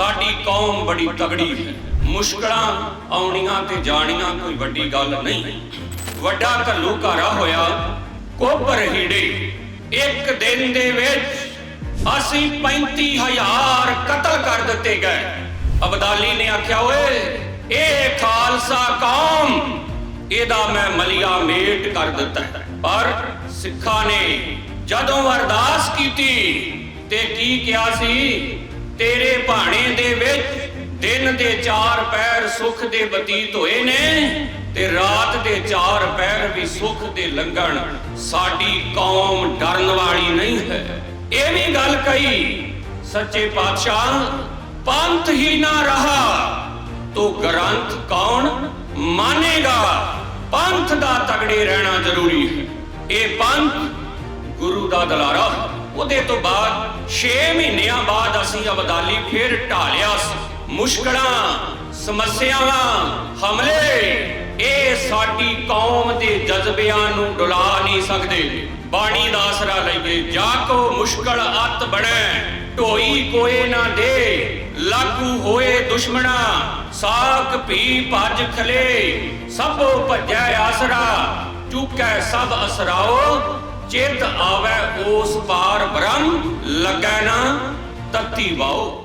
ਸਾਡੀ ਕੌਮ ਬੜੀ ਤਗੜੀ ਹੈ ਮੁਸ਼ਕਲਾਂ ਆਉਣੀਆਂ ਤੇ ਜਾਣੀਆਂ ਕੋਈ ਵੱਡੀ ਗੱਲ ਨਹੀਂ। ਵੱਡਾ ਘੱਲੂ ਘਾਰਾ ਹੋਇਆ ਕੋਪਰ ਹੀੜੇ ਇੱਕ ਦਿਨ ਦੇ ਵਿੱਚ ਅਸੀਂ 35000 ਕਤਲ ਕਰ ਦਿੱਤੇ ਗਏ। ਅਬਦਾਲੀ ਨੇ ਆਖਿਆ, ਓਏ, ਇਹ ਖਾਲਸਾ ਕੌਮ, ਇਹਦਾ ਮੈਂ ਮਲਿਆ ਮੇਟ ਕਰ ਦਿੱਤਾ ਪਰ ਸਿੱਖਾਂ ਨੇ ਜਦੋਂ ਅਰਦਾਸ ਕੀਤੀ ਤੇ ਕੀ ਕਿਹਾ ਸੀ? ਤੇਰੇ ਭਾਣੇ ਦੇ ਵਿੱਚ ਦਿਨ ਦੇ ਚਾਰ ਪੈਰ ਸੁਖ ਦੇ ਬਤੀਤ ਹੋਏ ਨੇ ਤੇ ਰਾਤ ਦੇ ਚਾਰ ਪੈਰ ਵੀ ਸੁਖ ਦੇ ਲੰਘਣ। ਸਾਡੀ ਕੌਮ ਡਰਨ ਵਾਲੀ ਨਹੀਂ ਹੈ। ਇਹ ਵੀ ਗੱਲ ਕਹੀ, ਸੱਚੇ ਪਾਤਸ਼ਾਹ, ਪੰਥ ਹੀ ਨਾ ਰਹਾ, ਤੋ ਗ੍ਰੰਥ ਕੌਣ ਮਾਨੇਗਾ? ਪੰਥ ਦਾ ਤਗੜੇ ਰਹਿਣਾ ਜ਼ਰੂਰੀ ਹੈ। ਇਹ ਪੰਥ ਗੁਰੂ ਦਾ ਦਲਾਰਾ ਹੈ। ਉਹਦੇ ਤੋਂ ਬਾਅਦ 6 ਮਹੀਨਿਆਂ ਬਾਅਦ ਅਸੀਂ ਅਬਦਾਲੀ ਫਿਰ ਢਾਲਿਆ ਸੀ। ਮੁਸ਼ਕਲਾਂ, ਸਮੱਸਿਆਵਾਂ, ਹਮਲੇ, ਇਹ ਸਾਡੀ ਕੌਮ ਦੇ ਜਜ਼ਬਿਆਂ ਨੂੰ ਡੁਲਾ ਨਹੀਂ ਸਕਦੇ। ਬਾਣੀ ਦਾ ਆਸਰਾ ਲਈਏ, ਜਾ ਕੋ ਮੁਸ਼ਕਲ ਅਤ ਬੜੈ ਢੋਈ ਕੋਏ ਨਾ ਦੇ, ਲਾਗੂ ਹੋਏ ਦੁਸ਼ਮਣਾ ਸਾਖ ਭੀ ਭੱਜ ਖਲੇ, ਸਭੋ ਭੱਜੈ ਆਸਰਾ, ਚੁੱਕੈ ਸਭ ਅਸਰਾਓ ਚਿਤ ਆਵੈ ਉਸ ਪਾਰ ਬ੍ਰਹਮ ਲੱਗੈ ਨਾ ਤਤੀ ਵਾਓ।